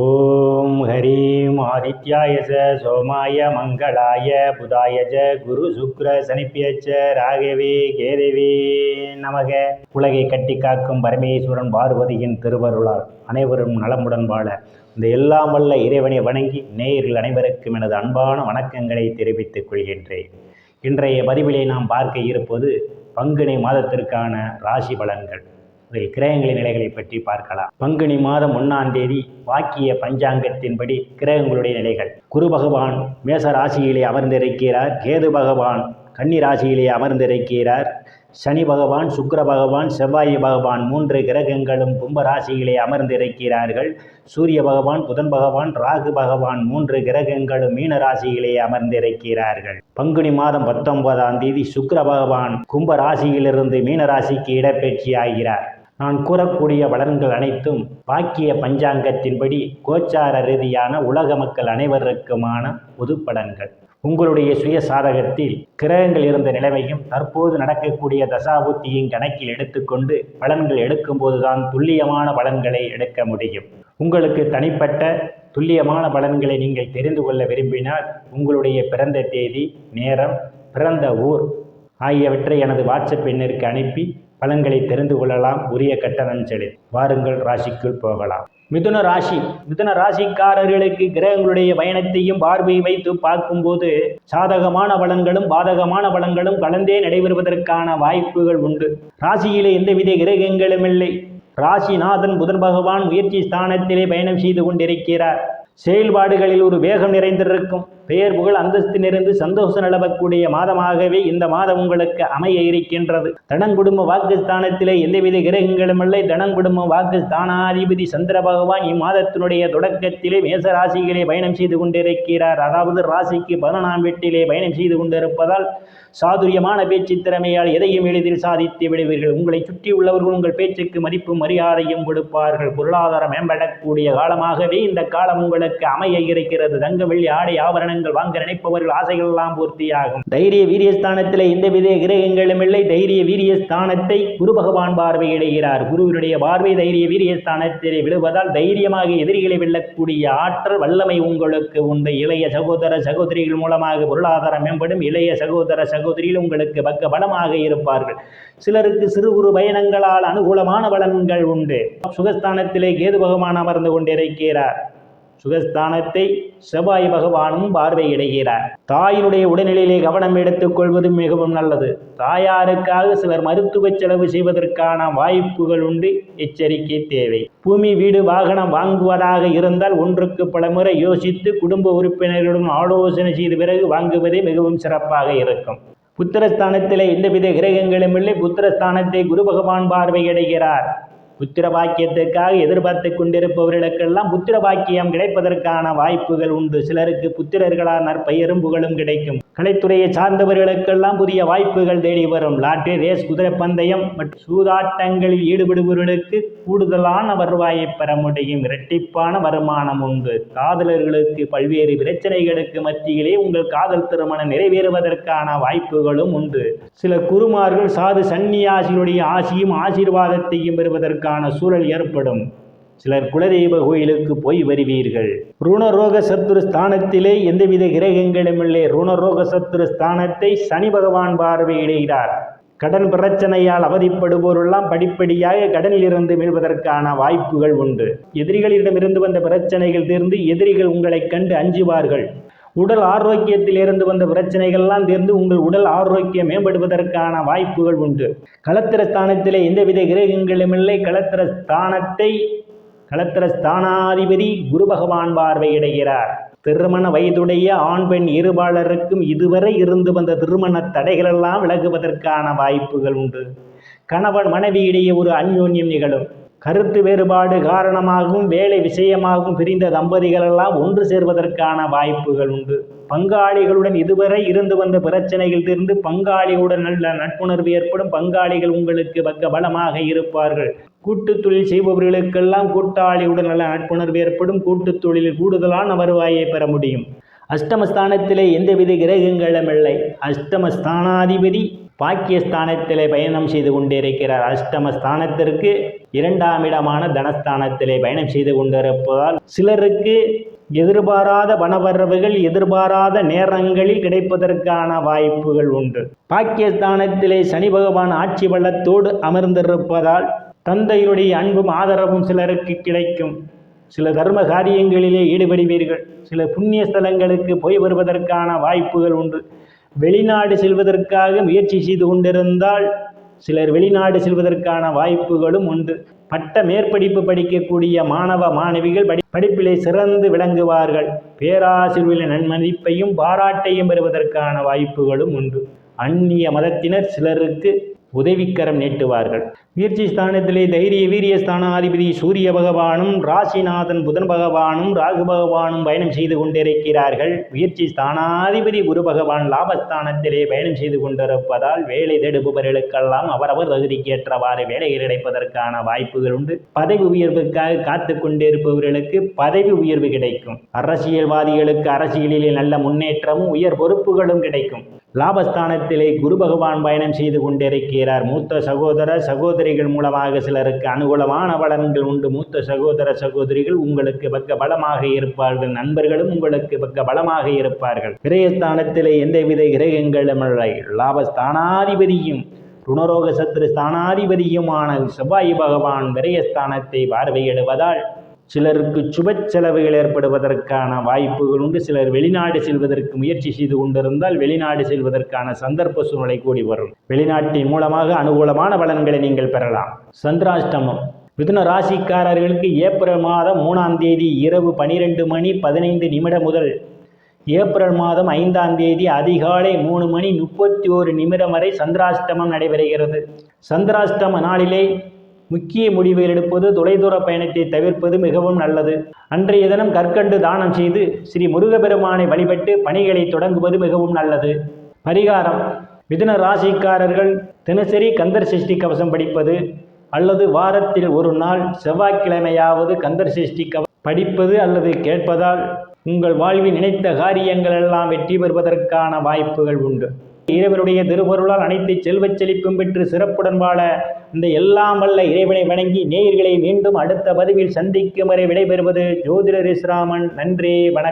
ஓம் ஹரீம் ஆதித்யாய ச சோமாய மங்களாய புதாய ச குரு சுக்ர சனிப்பியச்ச ராகவே கேதவே நமக உலகை கட்டி காக்கும் பரமேஸ்வரன் பார்வதியின் திருவருளால் அனைவரும் நலமுடன் வாழ. இந்த எல்லாம் வல்ல இறைவனை வணங்கி நேயர்கள் அனைவருக்கும் எனது அன்பான வணக்கங்களை தெரிவித்துக் கொள்கின்றேன். இன்றைய பதிவிலே நாம் பார்க்க இருப்பது பங்குனி மாதத்திற்கான ராசி பலன்கள். இதில் கிரகங்களின் நிலைகளை பற்றி பார்க்கலாம். பங்குனி மாதம் ஒன்றாம் தேதி வாக்கிய பஞ்சாங்கத்தின்படி கிரகங்களுடைய நிலைகள். குரு பகவான் மேச ராசியிலே அமர்ந்திருக்கிறார். கேது பகவான் கன்னி ராசியிலே அமர்ந்திருக்கிறார். சனி பகவான் சுக்கர பகவான் செவ்வாய் பகவான் மூன்று கிரகங்களும் கும்ப ராசியிலே அமர்ந்திருக்கிறார்கள். சூரிய பகவான் புதன் பகவான் ராகு பகவான் மூன்று கிரகங்களும் மீன ராசியிலே அமர்ந்திருக்கிறார்கள். பங்குனி மாதம் பத்தொன்பதாம் தேதி சுக்கிர பகவான் கும்ப ராசியிலிருந்து மீன ராசிக்கு இடப்பெயர்ச்சி ஆகிறார். நான் கூறக்கூடிய பலன்கள் அனைத்தும் பாக்கிய பஞ்சாங்கத்தின்படி கோச்சார ரீதியான உலக மக்கள் அனைவருக்குமான பொது பலன்கள் உங்களுடைய சுய சாதகத்தில் கிரகங்கள் இருந்த நிலைமையும் தற்போது நடக்கக்கூடிய தசாபுத்தியின் கணக்கில் எடுத்துக்கொண்டு பலன்கள் எடுக்கும்போதுதான் துல்லியமான பலன்களை எடுக்க முடியும். உங்களுக்கு தனிப்பட்ட துல்லியமான பலன்களை நீங்கள் தெரிந்து கொள்ள விரும்பினால் உங்களுடைய பிறந்த தேதி நேரம் பிறந்த ஊர் ஆகியவற்றை எனது வாட்ஸ்அப் எண்ணிற்கு அனுப்பி பலன்களை தெரிந்து கொள்ளலாம். உரிய கட்டணம் செலு வாருங்கள் ராசிக்குள் போகலாம். மிதுன ராசி மிதுன ராசிக்காரர்களுக்கு கிரகங்களுடைய பயணத்தையும் பார்வை வைத்து பார்க்கும்போது சாதகமான பலன்களும் பாதகமான பலன்களும் கலந்தே நடைபெறுவதற்கான வாய்ப்புகள் உண்டு. ராசியிலே எந்தவித கிரகங்களும் இல்லை. ராசிநாதன் புதன் பகவான் முயற்சி ஸ்தானத்திலே பயணம் செய்து கொண்டிருக்கிறார். செயல்பாடுகளில் ஒரு வேகம் நிறைந்திருக்கும். பெயர் புகழ் அந்தஸ்து நிறைந்து சந்தோஷம் நிலவக்கூடிய மாதமாகவே இந்த மாதம் உங்களுக்கு அமைய இருக்கின்றது. தனங்குடும்ப வாக்குஸ்தானத்திலே எந்தவித கிரகங்களும் இல்லை. தனங்குடும்ப வாக்குஸ்தானாதிபதி சந்திர பகவான் இம்மாதத்தினுடைய தொடக்கத்திலே மேச ராசிகளே பயணம் செய்து கொண்டிருக்கிறார். அதாவது ராசிக்கு பதினொன்றாம் வீட்டிலே பயணம் செய்து கொண்டிருப்பதால் சாதுரியமான பேச்சு திறமையால் எதையும் எளிதில் சாதித்து விடுவீர்கள். உங்களை சுற்றியுள்ளவர்கள் உங்கள் பேச்சுக்கு மதிப்பு மரியாதையும் கொடுப்பார்கள். பொருளாதாரம் மேம்படக்கூடிய காலமாகவே இந்த காலம் உங்களுக்கு அமைய இருக்கிறது. தங்க வெள்ளி ஆடை ஆபரணங்கள் வாங்க நினைப்பவர்கள் ஆசைகள் எல்லாம் பூர்த்தியாகும். தைரிய வீரியஸ்தானத்திலே எந்தவித கிரகங்களும் இல்லை. தைரிய வீரியஸ்தானத்தை குரு பகவான் பார்வையிடுகிறார். குருவினுடைய பார்வை தைரிய வீரியஸ்தானத்தில் விழுவதால் தைரியமாக எதிரிகளை வெல்லக்கூடிய ஆற்றல் வல்லமை உங்களுக்கு உண்டு. இளைய சகோதர சகோதரிகள் மூலமாக பொருளாதாரம் மேம்படும். இளைய சகோதர சகோதரியில் உங்களுக்கு பக்க பலமாக இருப்பார்கள். சிலருக்கு சிறு குறு பயணங்களால் அனுகூலமான பலன்கள் உண்டு. சுகஸ்தானத்திலே கேது பகவான் அமர்ந்து கொண்டிருக்கிறார். சுகஸ்தானத்தை செவ்வாய் பகவானும் பார்வையிடுகிறார். தாயினுடைய உடல்நிலையிலே கவனம் எடுத்துக் கொள்வது மிகவும் நல்லது. தாயாருக்காக சிலர் மருத்துவ செலவு செய்வதற்கான வாய்ப்புகள் உண்டு. எச்சரிக்கை தேவை. பூமி வீடு வாகனம் வாங்குவதாக இருந்தால் ஒன்றுக்கு பல முறை யோசித்து குடும்ப உறுப்பினர்களுடன் ஆலோசனை செய்த பிறகு வாங்குவதே மிகவும் சிறப்பாக இருக்கும். புத்திரஸ்தானத்திலே எந்தவித கிரகங்களும் இல்லை. புத்திரஸ்தானத்தை குரு பகவான் பார்வையிடுகிறார். புத்திர பாக்கியத்துக்காக எதிர்பார்த்து கொண்டிருப்பவர்களுக்கெல்லாம் புத்திர பாக்கியம் கிடைப்பதற்கான வாய்ப்புகள் உண்டு. சிலருக்கு புத்திரர்களால் நற்பெயரும் புகழும் கிடைக்கும். கலைத்துறையை சார்ந்தவர்களுக்கெல்லாம் புதிய வாய்ப்புகள் தேடி வரும். லாட்டரி ரேஸ் குதிரை பந்தயம் மற்றும் சூதாட்டங்களில் ஈடுபடுபவர்களுக்கு கூடுதலான வருவாயை பெற முடியும். இரட்டிப்பான வருமானம் உண்டு. காதலர்களுக்கு பல்வேறு பிரச்சனைகளுக்கு மத்தியிலே உங்கள் காதல் திருமணம் நிறைவேறுவதற்கான வாய்ப்புகளும் உண்டு. சில குருமார்கள் சாது சன்னியாசிகளுடைய ஆசியும் ஆசீர்வாதத்தையும் பெறுவதற்கான சூழல் ஏற்படும். சிலர் குலதெய்வ கோயிலுக்கு போய் வருவீர்கள். ருணரோக சத்துரு ஸ்தானத்திலே எந்தவித கிரகங்களும் இல்லை ருணரோக சத்துரு ஸ்தானத்தை சனி பகவான் பார்வையிடுகிறார் கடன் பிரச்சனையால் அவதிப்படுவோரெல்லாம் படிப்படியாக கடனில் இருந்து மீள்வதற்கான வாய்ப்புகள் உண்டு. எதிரிகளிடமிருந்து வந்த பிரச்சனைகள் தீர்ந்து எதிரிகள் உங்களை கண்டு அஞ்சுவார்கள். உடல் ஆரோக்கியத்தில் இருந்து வந்த பிரச்சனைகள்லாம் தீர்ந்து உங்கள் உடல் ஆரோக்கியம் மேம்படுவதற்கான வாய்ப்புகள் உண்டு. களத்திரஸ்தானத்திலே எந்தவித கிரகங்களும் இல்லை. களத்திர ஸ்தானத்தை ஸ்தானாதிபதி குரு பகவான் பார்வையிடுகிறார். திருமண வயதுடைய ஆண் பெண் இருபாளருக்கும் இதுவரை இருந்து வந்த திருமண தடைகளெல்லாம் விலகுவதற்கான வாய்ப்புகள் உண்டு. கணவன் மனைவியிடையே ஒரு அந்யோன்யம் நிகழும். கருத்து வேறுபாடு காரணமாகவும் வேலை விஷயமாகவும் பிரிந்த தம்பதிகளெல்லாம் ஒன்று சேர்வதற்கான வாய்ப்புகள் உண்டு. பங்காளிகளுடன் இதுவரை இருந்து வந்த பிரச்சனைகள் தீர்ந்து பங்காளியுடன் நல்ல நட்புணர்வு ஏற்படும் பங்காளிகள் உங்களுக்கு பக்க பலமாக இருப்பார்கள். கூட்டு தொழில் செய்பவர்களுக்கெல்லாம் கூட்டாளியுடன் நல்ல நட்புணர்வு ஏற்படும் கூட்டு தொழிலில் கூடுதலான வருவாயை பெற முடியும். அஷ்டமஸ்தானத்திலே எந்தவித கிரகங்களும் இல்லை. அஷ்டமஸ்தானாதிபதி பாக்கியஸ்தானத்திலே பயணம் செய்து கொண்டிருக்கிறார். அஷ்டம ஸ்தானத்திற்கு இரண்டாம் இடமான தனஸ்தானத்திலே பயணம் செய்து கொண்டிருப்பதால் சிலருக்கு எதிர்பாராத பணவரவுகள் எதிர்பாராத நேரங்களில் கிடைப்பதற்கான வாய்ப்புகள் உண்டு. பாக்கியஸ்தானத்திலே சனி பகவான் ஆட்சி வள்ளத்தோடு அமர்ந்திருப்பதால் தந்தையுடைய அன்பும் ஆதரவும் சிலருக்கு கிடைக்கும். சில தர்ம காரியங்களிலே ஈடுபடுவீர்கள். சில புண்ணிய ஸ்தலங்களுக்கு போய் வருவதற்கான வாய்ப்புகள் உண்டு. வெளிநாடு செல்வதற்காக முயற்சி செய்து கொண்டிருந்தால் சிலர் வெளிநாடு செல்வதற்கான வாய்ப்புகளும் உண்டு. பட்ட மேற்படிப்பு படிக்கக்கூடிய மாணவ மாணவிகள் படி படிப்பிலே சிறந்து விளங்குவார்கள். பேராசிரியர்களின் நன்மதிப்பையும் பாராட்டையும் பெறுவதற்கான வாய்ப்புகளும் உண்டு. அந்நிய மதத்தினர் சிலருக்கு உதவிக்கரம் நீட்டுவார்கள். முயற்சி ஸ்தானத்திலே தைரிய வீரிய ஸ்தானாதிபதி சூரிய பகவானும் ராசிநாதன் புதன் பகவானும் ராகு பகவானும் பயணம் செய்து கொண்டிருக்கிறார்கள். முயற்சி ஸ்தானாதிபதி குரு பகவான் லாபஸ்தானத்திலே பயணம் செய்து கொண்டிருப்பதால் வேலை தேடுபவர்களுக்கெல்லாம் அவரவர் தகுதிக்கேற்றவாறு வேலைகள் கிடைப்பதற்கான வாய்ப்புகள் உண்டு. பதவி உயர்வுக்காக காத்து கொண்டிருப்பவர்களுக்கு பதவி உயர்வு கிடைக்கும். அரசியல்வாதிகளுக்கு அரசியலிலே நல்ல முன்னேற்றமும் உயர் பொறுப்புகளும் கிடைக்கும். லாபஸ்தானத்திலே குரு பகவான் பயணம் செய்து கொண்டிருக்கிறார். மூத்த சகோதர சகோதரிகள் மூலமாக சிலருக்கு அனுகூலமான பலன்கள் உண்டு. மூத்த சகோதர சகோதரிகள் உங்களுக்கு பக்க பலமாக இருப்பார்கள். நண்பர்களும் உங்களுக்கு பக்க பலமாக இருப்பார்கள். விரயஸ்தானத்திலே எந்தவித கிரகங்களும் லாபஸ்தானாதிபதியும் ருணரோக சத்ரு ஸ்தானாதிபதியுமான செவ்வாய் பகவான் விரயஸ்தானத்தை பார்வையிடுவதால் சிலருக்கு சுப செலவுகள் ஏற்படுவதற்கான வாய்ப்புகள் உண்டு. சிலர் வெளிநாடு செல்வதற்கு முயற்சி செய்து கொண்டிருந்தால் வெளிநாடு செல்வதற்கான சந்தர்ப்ப சூழ்நிலை கூடி வரும். வெளிநாட்டின் மூலமாக அனுகூலமான பலன்களை நீங்கள் பெறலாம். சந்திராஷ்டமம். மிதுன ராசிக்காரர்களுக்கு ஏப்ரல் மாதம் மூணாம் தேதி இரவு பனிரெண்டு மணி பதினைந்து நிமிடம் முதல் ஏப்ரல் மாதம் ஐந்தாம் தேதி அதிகாலை மூணு மணி முப்பத்தி ஓரு நிமிடம் வரை சந்திராஷ்டமம் நடைபெறுகிறது. சந்திராஷ்டம நாளிலே முக்கிய முடிவுகள் எடுப்பது தொலைதூர பயணத்தை தவிர்ப்பது மிகவும் நல்லது. அன்றைய தினம் கற்கண்டு தானம் செய்து ஸ்ரீ முருகபெருமானை வழிபட்டு பணிகளை தொடங்குவது மிகவும் நல்லது. பரிகாரம். மிதுன ராசிக்காரர்கள் தினசரி கந்தர் சஷ்டி கவசம் படிப்பது அல்லது வாரத்தில் ஒரு நாள் செவ்வாய்க்கிழமையாவது கந்தர் சஷ்டி கவ படிப்பது அல்லது கேட்பதால் உங்கள் வாழ்வில் நினைத்த காரியங்கள் எல்லாம் வெற்றி பெறுவதற்கான வாய்ப்புகள் உண்டு. இறைவனுடைய திருவருளால் அனைத்து செல்வச் செழிப்பும் பெற்று சிறப்புடன் வாழ இந்த எல்லாம் வல்ல இறைவனை வணங்கி நேயர்களை மீண்டும் அடுத்த பதிவில் சந்திக்கும் வரை விடைபெறுவது ஜோதிடர் இஸ்ராமன் நன்றி வணக்கம்.